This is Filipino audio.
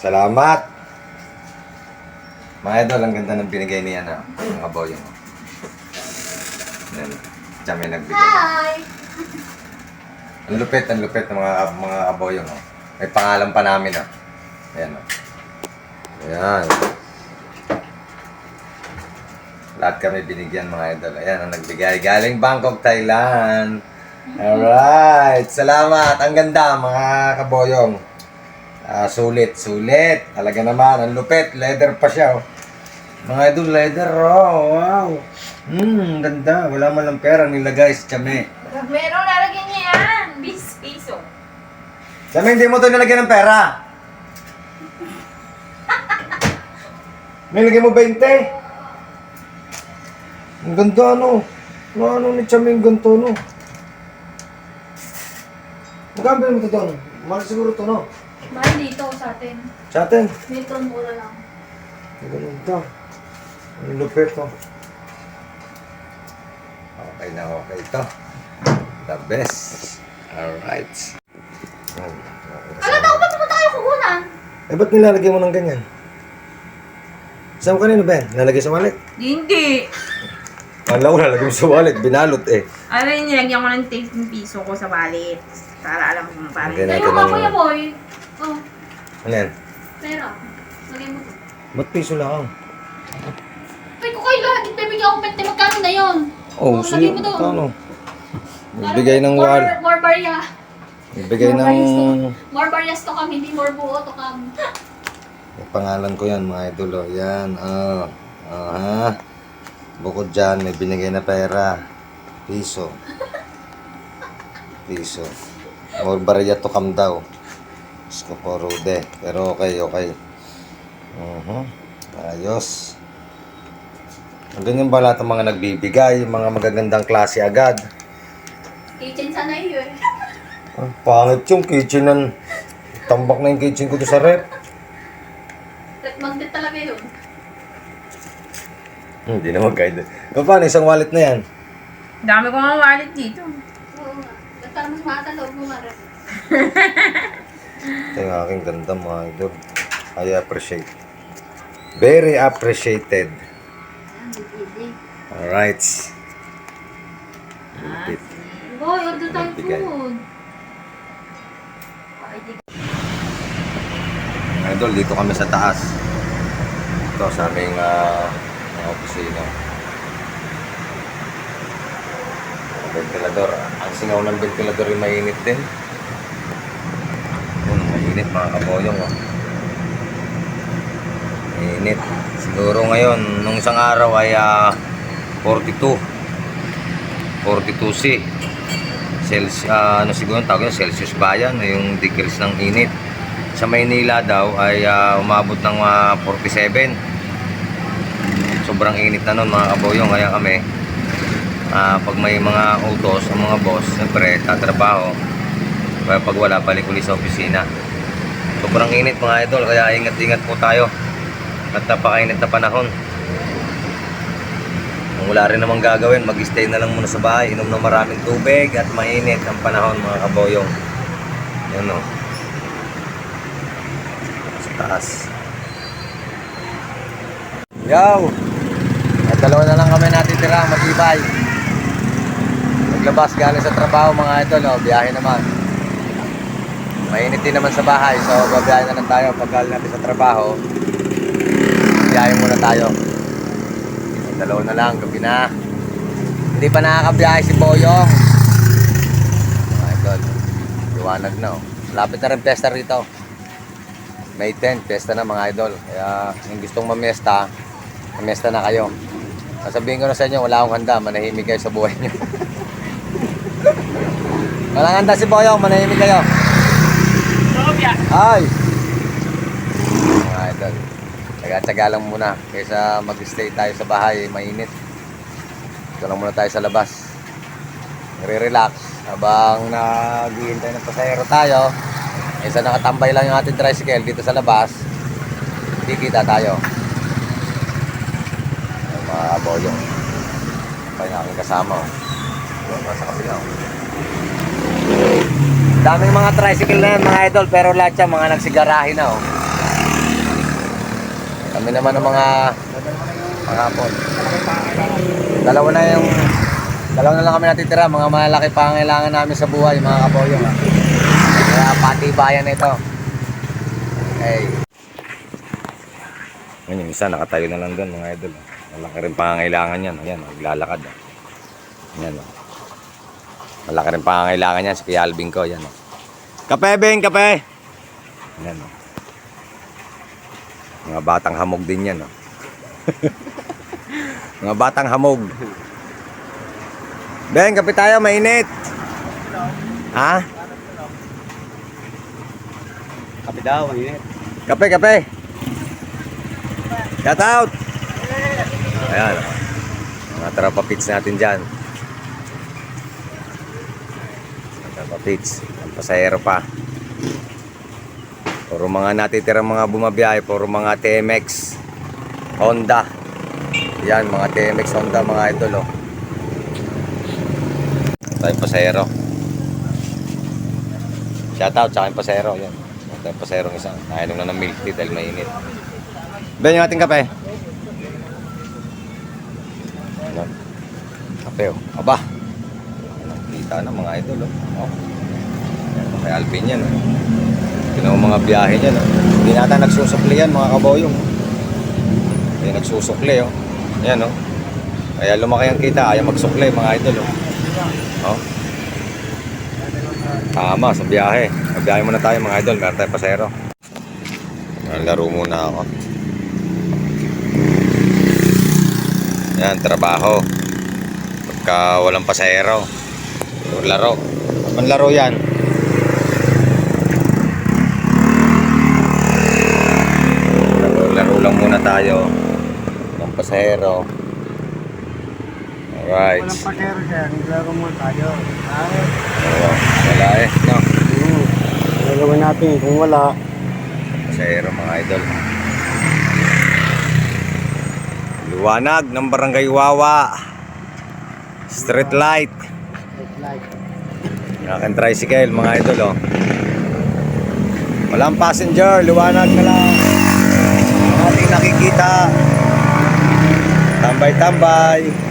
Salamat. Mga idol, ang ganda ng binigay niya na mga boy. Yan. Diyan may nagbigay. Hi! Ang lupit, ang lupit ng mga mga aboyong. Oh. May pangalan pa namin ah. Ayan oh. Ayan. Lahat kami binigyan mga idol. Ayan ang nagbigay. Galing Bangkok, Thailand. Alright. Salamat. Ang ganda mga kaboyong. Ah, sulit, sulit. Talaga naman. Ang lupit. Leather pa siya. Oh. Mga idol, leather. Oh, wow. Hmm, ganda. Wala man lang pera nilagay sa tsame. Meron lalagyan niya yan. 20 piso. Sabi, hindi mo ito nilagyan ng pera. Nilagyan mo 20. Ang ganda ano. Ano ano ni Chami ang ganito no. Magkano mo ito doon? Mahal siguro ito no. Mahal dito sa atin. Sa atin. Dito mura lang. Ang ganda. Ang lupit to. Okay na okay ito. The best. Alright. Alam na, ba't mo tayo kukunan? Eh, ba't nilalagay mo ng ganyan? Saan mo kanino, Ben? Nalagay sa wallet? Hindi. Kala ko nalagay mo sa wallet, binalot eh. Ano yun, nilagyan ko ng 10 piso ko sa wallet. Para alam ko kung paano. Okay na. Pero Natin ka, ang- Kuya Boy. Oh, Ano yan? pera. Lagay mo to. Ba't piso lang? Ay, ko kayo lahat. Bibigyan ako 20. Magkano na yun? Oh, Oh, sige. mo doon. Paano? Nagbigay ng more, wal. More barya. More ng... to. More barrias to kami, hindi more buo to kami. Pangalan ko yan, mga idol. Oh. Yan, oh. Oh, ha? Bukod dyan, may binigay na pera. Piso. Piso. More barya to come daw. Gusto ko rude. Pero okay, okay. Mhm. Ayos. Ang ganyan ba lahat ng mga nagbibigay, yung mga magagandang klase agad. Kitchen sana yun. Ang pangit yung kitchen ng... Tambak na yung kitchen ko sa rep. Red magnet talaga yun. Hindi na mag-guide. O paano, isang wallet na yan? Dami ko nga wallet dito. Oo nga. Ba't parang mas mahata loob mo, Mare? Ito yung aking ganda mga idol. I appreciate. Very appreciated. Alright. Lupit. Boy, order tayo food. Idol, dito kami sa taas. Ito sa aming uh, mga opisina. Ang Ventilador. Ang singaw ng ventilador ay mainit din. Mainit mga kaboyong. Oh. Mainit. Siguro ngayon, nung isang araw ay ah, 42. 42C. Celsius, ah, ano siguro tawag yun, Celsius ba yan? Yung degrees ng init. Sa Maynila daw ay ah, umabot ng ah, 47. Sobrang init na nun mga kaboyong. Kaya kami, ah, pag may mga utos, ang mga boss, siyempre, tatrabaho. Kaya pag wala, balik ulit sa opisina. Sobrang init mga idol, kaya ingat-ingat po tayo. At napakainit na panahon. Kung wala rin namang gagawin, mag-stay na lang muna sa bahay, inom ng maraming tubig at mainit ang panahon mga kaboyong. Yan o. Sa taas. Yo! At dalawa na lang kami natitira, matibay. Naglabas galing sa trabaho mga idol, o, biyahe naman. Mainit din naman sa bahay, so babiyahe na lang tayo pag galing natin sa trabaho. Biyahe muna tayo. Dalawa na lang, gabi na. Hindi pa nakakabiyahe si Boyong. Mga idol, liwanag na oh. Lapit na rin pesta rito. May 10, pesta na mga idol. Kaya yung gustong mamiesta, mamiesta na kayo. Sasabihin ko na sa inyo, wala akong handa, manahimik kayo sa buhay niyo. Walang handa si Boyong, manahimik kayo. Sobya. Ay! Mga idol. Taga-tsaga lang muna. Kaysa mag-stay tayo sa bahay, mainit. Ito lang muna tayo sa labas. Nire-relax. Habang naghihintay ng pasahero tayo, isa nakatambay lang yung ating tricycle dito sa labas, kikita tayo. Ang mga boyong. Pa yung aking kasama. oh. Doon, nasa kabila. oh. Daming mga tricycle na yan, mga idol, pero lahat yan, mga nagsigarahe na, oh. Kami naman ng mga mga hapon. Dalawa na yung dalawa na lang kami natitira, mga malaki pangailangan namin sa buhay, mga kaboyong. ah. Kaya pati bayan na ito. Okay. Ngayon, yung isa nakatayo na lang doon, mga idol. ah. Malaki rin pangangailangan yan. Ayan, naglalakad. ah. Ayan, oh. Malaki rin pangangailangan yan si Kuya Alvin ko. Ayan, oh. Kape, Ben, kape! Ayan, oh. Mga batang hamog din yan, oh. Mga batang hamog. Ben, kape tayo, mainit. Ha? Kapi daw, ang init. Kape, kape. Shout out. Ayan. Mga tropa pits natin dyan. Pits. Ang pasahero pa. Puro mga natitirang mga bumabiyahe. Puro mga TMX. Honda. Yan, mga TMX Honda mga idol. Oh. Tayo pasahero. Shout out sa aking pasahero. Yan. Ito yung pasahero isang. Nainom na ng milk tea dahil mainit. Ben, yung ating kape. Ano? Kape, oh. Aba. Ano, Kita na mga idol, oh. oh. Kay Alvin yan, oh. Tingnan mo mga biyahe niyan, oh. Hindi nata nagsusukli yan, mga kaboyong. Hindi nagsusukli, oh. Yan, oh. Kaya lumaki ang kita, ayaw magsukli, mga idol, oh. Oh. Tama, sa biyahe. Sa muna tayo, mga idol. Meron tayong pasero. Laro muna ako. Yan, trabaho. Pagka walang pasahero. Laro. Ang laro yan. Laro, laro lang muna tayo. Walang pasahero. Alright. Walang pakero siya, naglaro mo tayo. Ah, Oo, wala eh. No? hmm. Ano gawin natin kung wala? Pasahero mga idol. Liwanag ng Barangay Wawa. Street light. Yung aking tricycle, mga idol, oh. Walang passenger, liwanag na lang. Ang ating nakikita. Tambay-tambay.